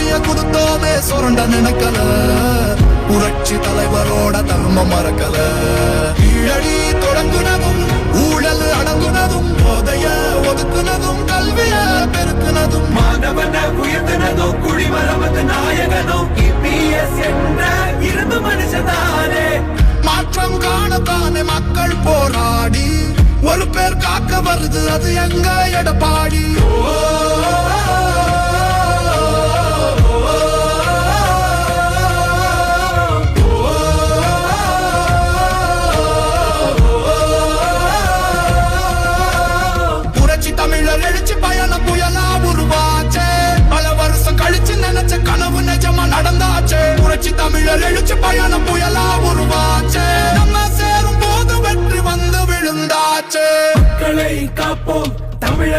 வளர்ச்சிய கொடுத்தோமே சுரண்ட நினைக்கல. புரட்சி தலைவரோட தர்மம் மறக்கல. கீழடி தொடங்குனதும் ஊழல் அடங்குனதும் போதைய ஒதுக்குனதும் கல்விய பெருக்குனதும். மாணவன உயர்த்தினதோ குடிமரமது நாயகனோ இபிஎஸ் என்ற இருந்து மனுஷதானே மாற்றம் காணத்தானே மக்கள் போராடி. ஒரு பேர் காக்க வருது அது எங்க எடப்பாடி? புரட்சி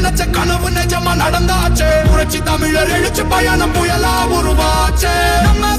நினைச்ச கனவு நிஜமா நடந்தாச்சு. புரட்சி தமிழர் எழுச்சி பயணம் புயலா உருவாச்சு. நம்ம